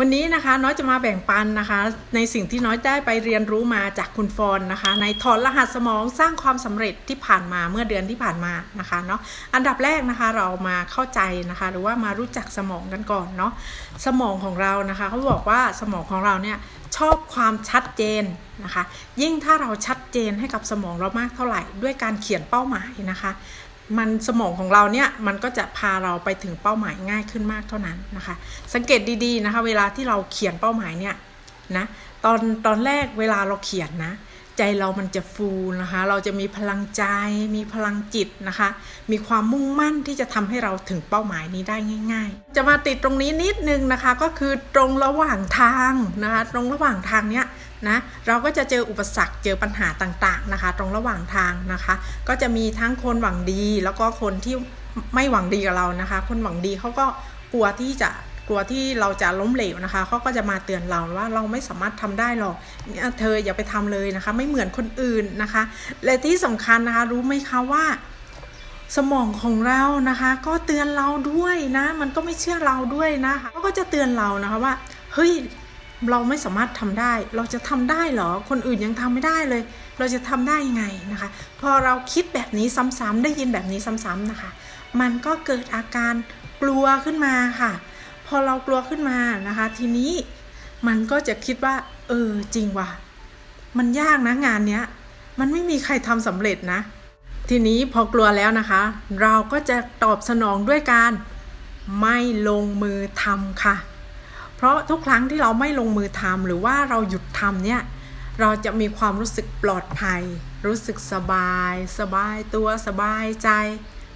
วันนี้นะคะน้อยจะมาแบ่งปันนะคะ ในสิ่งที่น้อยได้ไปเรียนรู้มาจากคุณฟอนนะคะ ในถอนรหัสสมองสร้างความสำเร็จที่ผ่านมาเมื่อเดือนที่ผ่านมานะคะเนาะอันดับแรกนะคะเรามาเข้าใจนะคะ หรือว่ามารู้จักสมองกันก่อนเนาะสมองของเรานะคะเขาบอกว่าสมองของเราเนี่ยชอบความชัดเจนนะคะ ยิ่งถ้าเราชัดเจนให้กับสมองเรามากเท่าไหร่ ด้วยการเขียนเป้าหมายนะคะ มันสมองของเราเนี่ยมันก็จะพาเราไปถึงเป้าหมายง่ายขึ้นมากเท่านั้นนะคะ สังเกตดีๆนะคะ เวลาที่เราเขียนเป้าหมายเนี่ยนะตอนตอนแรกเวลาเราเขียนนะ ใจเรามันจะฟูนะคะ เราจะมีพลังใจ มีพลังจิตนะคะ มีความมุ่งมั่นที่จะทำให้เราถึงเป้าหมายนี้ได้ง่าย ๆ จะมาติดตรงนี้นิดนึงนะคะ ก็คือตรงระหว่างทางนะคะ ตรงระหว่างทางเนี้ยนะเราก็จะเจออุปสรรคเจอปัญหาต่างๆนะคะ ตรงระหว่างทางนะคะ ก็จะมีทั้งคนหวังดี แล้วก็คนที่ไม่หวังดีกับเรานะคะ คนหวังดีเขาก็กลัวที่จะ กลัวที่เราจะล้มเหลวนะคะเขาก็จะมาเตือนเราว่าเราไม่สามารถทำได้หรอกเนี่ยเธออย่าไปทำเลยนะคะ ไม่เหมือนคนอื่นนะคะ และที่สำคัญนะคะรู้ไหมคะว่าสมองของเรานะคะ ก็เตือนเราด้วยนะ มันก็ไม่เชื่อเราด้วยนะคะเขาก็จะเตือนเรานะคะว่าเฮ้ยเราไม่สามารถทำได้ เราจะทำได้เหรอ คนอื่นยังทำไม่ได้เลย เราจะทำได้ยังไงนะคะ พอเราคิดแบบนี้ซ้ำๆได้ยินแบบนี้ซ้ำๆนะคะ มันก็เกิดอาการกลัวขึ้นมาค่ะ พอเรากลัวขึ้นมานะคะ ทีนี้มันก็จะคิดว่า เออจริงว่ะ มันยากนะงานเนี้ย มันไม่มีใครทำสำเร็จนะ ทีนี้พอกลัวแล้วนะคะ เราก็จะตอบสนองด้วยการไม่ลงมือทำค่ะ เพราะทุกครั้งที่เราไม่ลงมือทำหรือว่าเราหยุดทำเนี่ย เราจะมีความรู้สึกปลอดภัย รู้สึกสบาย สบายตัวสบายใจ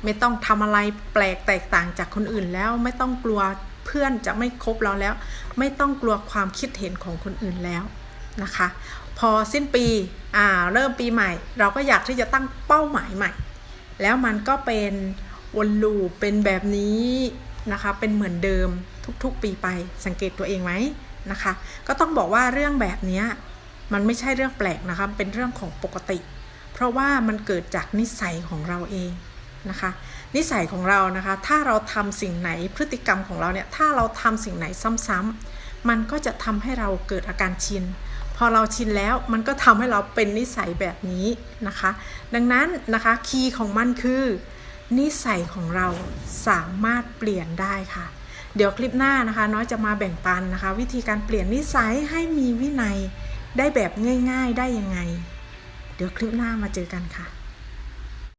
ไม่ต้องทำอะไรแปลกแตกต่างจากคนอื่นแล้วไม่ต้องกลัว เพื่อนจะไม่คบเราแล้ว ไม่ต้องกลัวความคิดเห็นของคนอื่นแล้วนะคะ พอสิ้นปีอ่าเริ่มปีใหม่ เราก็อยากที่จะตั้งเป้าหมายใหม่ แล้วมันก็เป็นวนลูปเป็นแบบนี้นะคะ เป็นเหมือนเดิมทุกๆปีไปสังเกตตัวเองไหมนะคะ ก็ต้องบอกว่าเรื่องแบบนี้มันไม่ใช่เรื่องแปลกนะคะเป็นเรื่องของปกติ เพราะว่ามันเกิดจากนิสัยของเราเอง นะคะนิสัยของเรานะคะถ้าเราทำสิ่งไหนพฤติกรรมของเราเนี่ยถ้าเราทำสิ่งไหนซ้ำๆมันก็จะทำให้เราเกิดอาการชิน พอเราชินแล้วมันก็ทำให้เราเป็นนิสัยแบบนี้นะคะ ดังนั้นนะคะคีย์ของมันคือ นิสัยของเราสามารถเปลี่ยนได้ค่ะ เดี๋ยวคลิปหน้านะคะน้อยจะมาแบ่งปันนะคะ วิธีการเปลี่ยนนิสัยให้มีวินัยได้แบบง่าย ๆได้ยังไง เดี๋ยวคลิปหน้ามาเจอกันค่ะ